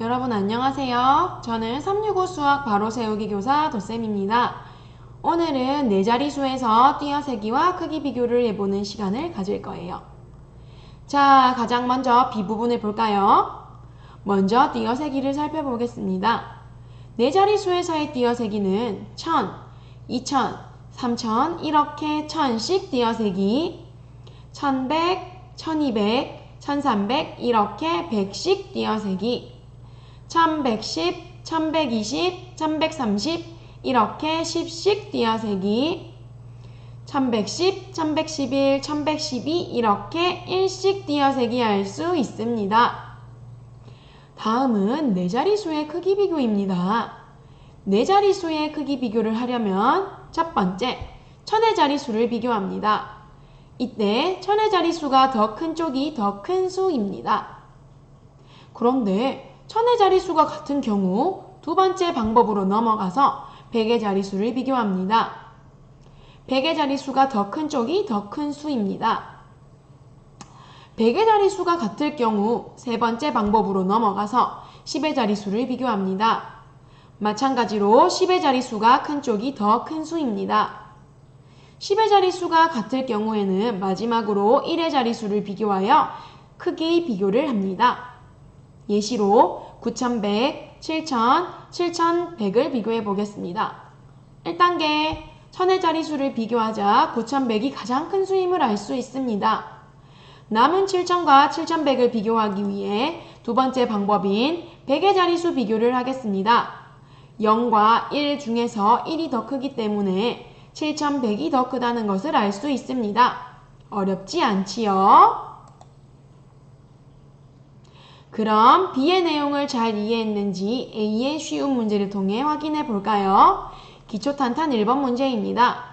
안녕하세요. 저는 365 수학 바로 세우기 교사 도쌤입니다. 오늘은 네 자리수에서 띄어세기와 크기 비교를 해보는 시간을 가질 거예요. 자, 가장 먼저 B 부분을 볼까요? 먼저 띄어세기를 살펴보겠습니다. 네 자리수에서의 띄어세기는 1000, 2000, 3000 이렇게 1000씩 띄어세기 1100, 1200, 1300 이렇게 100씩 띄어세기 1110, 1120, 1130 이렇게 10씩 띄어세기 1110, 1111, 1112 이렇게 1씩 띄어세기 할 수 있습니다. 다음은 네 자리수의 크기 비교입니다. 네 자리수의 크기 비교를 하려면 첫 번째, 천의 자리수를 비교합니다. 이때 천의 자리수가 더 큰 쪽이 더 큰 수입니다. 그런데 천의 자리수가 같은 경우 두 번째 방법으로 넘어가서 백의 자리수를 비교합니다. 백의 자리수가 더 큰 쪽이 더 큰 수입니다. 백의 자리수가 같을 경우 세 번째 방법으로 넘어가서 10의 자리수를 비교합니다. 마찬가지로 10의 자리수가 큰 쪽이 더 큰 수입니다. 10의 자리수가 같을 경우에는 마지막으로 1의 자리수를 비교하여 크기 비교를 합니다. 예시로 9100, 7000, 7100을 비교해 보겠습니다. 1단계 1000의 자리 수를 비교하자 9100이 가장 큰 수임을 알 수 있습니다. 남은 7000과 7100을 비교하기 위해 두 번째 방법인 100의 자리 수 비교를 하겠습니다. 0과 1 중에서 1이 더 크기 때문에 7100이 더 크다는 것을 알 수 있습니다. 어렵지 않지요? 그럼 B의 내용을 잘 이해했는지 A의 쉬운 문제를 통해 확인해 볼까요? 기초탄탄 1번 문제입니다.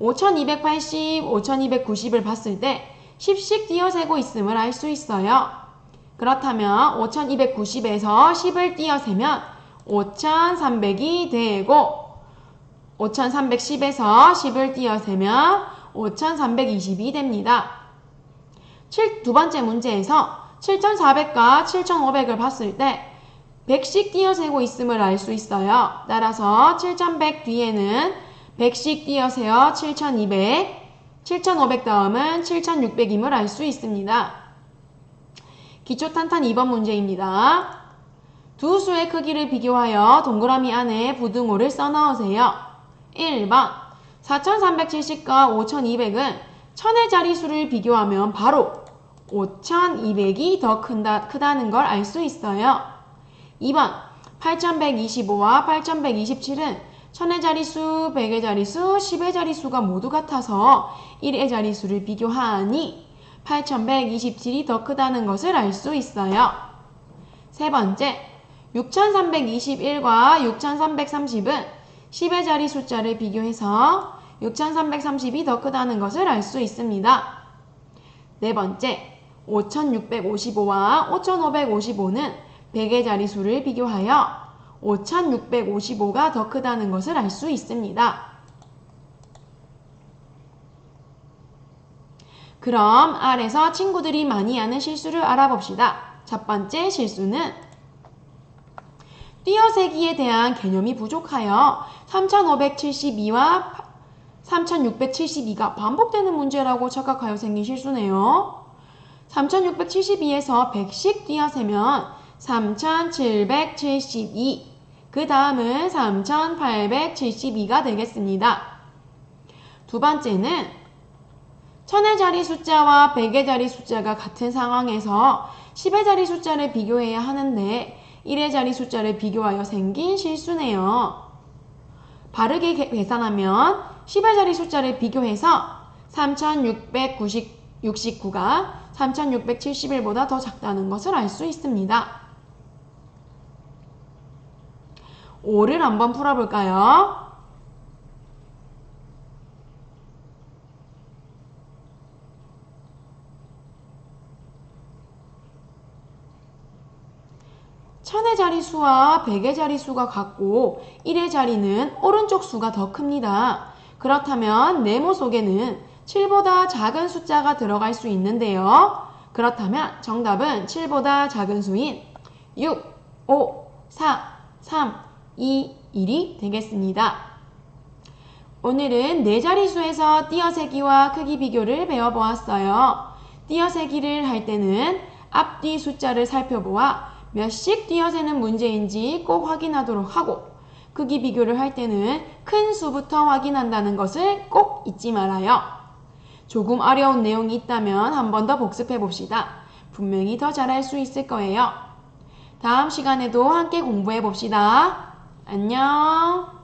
5280, 5290을 봤을 때 10씩 띄어 세고 있음을 알 수 있어요. 그렇다면 5290에서 10을 띄어 세면 5300이 되고 5310에서 10을 띄어 세면 5320이 됩니다. 7, 두 번째 문제에서 7400과 7500을 봤을 때 100씩 띄어 세고 있음을 알 수 있어요. 따라서 7100 뒤에는 100씩 띄어 세어 7200, 7500 다음은 7600임을 알 수 있습니다. 기초탄탄 2번 문제입니다. 두 수의 크기를 비교하여 동그라미 안에 부등호를 써넣으세요. 1번 4370과 5200은 천의 자리수를 비교하면 바로 5200이 더 큰다, 크다는 걸 알 수 있어요. 2번 8125와 8127은 천의 자리수, 100의 자리수, 10의 자리수가 모두 같아서 1의 자리수를 비교하니 8127이 더 크다는 것을 알 수 있어요. 세 번째 6321과 6330은 10의 자리 숫자를 비교해서 6330이 더 크다는 것을 알 수 있습니다. 네 번째, 5655와 5555는 100의 자리수를 비교하여 5655가 더 크다는 것을 알 수 있습니다. 그럼 아래서 친구들이 많이 하는 실수를 알아봅시다. 첫 번째 실수는 띄어세기에 대한 개념이 부족하여 3572와 3672가 반복되는 문제라고 착각하여 생긴 실수네요. 3672에서 100씩 띄어세면 3772, 그 다음은 3872가 되겠습니다. 두 번째는 천의 자리 숫자와 백의 자리 숫자가 같은 상황에서 10의 자리 숫자를 비교해야 하는데 1의 자리 숫자를 비교하여 생긴 실수네요. 바르게 계산하면 10의 자리 숫자를 비교해서 3669가 3671보다 더 작다는 것을 알 수 있습니다. 5를 한번 풀어볼까요? 천의 자리수와 백의 자리수가 같고 1의 자리는 오른쪽 수가 더 큽니다. 그렇다면 네모 속에는 7보다 작은 숫자가 들어갈 수 있는데요. 그렇다면 정답은 7보다 작은 수인 6, 5, 4, 3, 2, 1이 되겠습니다. 오늘은 네 자리수에서 띄어세기와 크기 비교를 배워보았어요. 띄어세기를 할 때는 앞뒤 숫자를 살펴보아 몇씩 띄어세는 문제인지 꼭 확인하도록 하고 크기 비교를 할 때는 큰 수부터 확인한다는 것을 꼭 잊지 말아요. 조금 어려운 내용이 있다면 한 번 더 복습해 봅시다. 분명히 더 잘할 수 있을 거예요. 다음 시간에도 함께 공부해 봅시다. 안녕.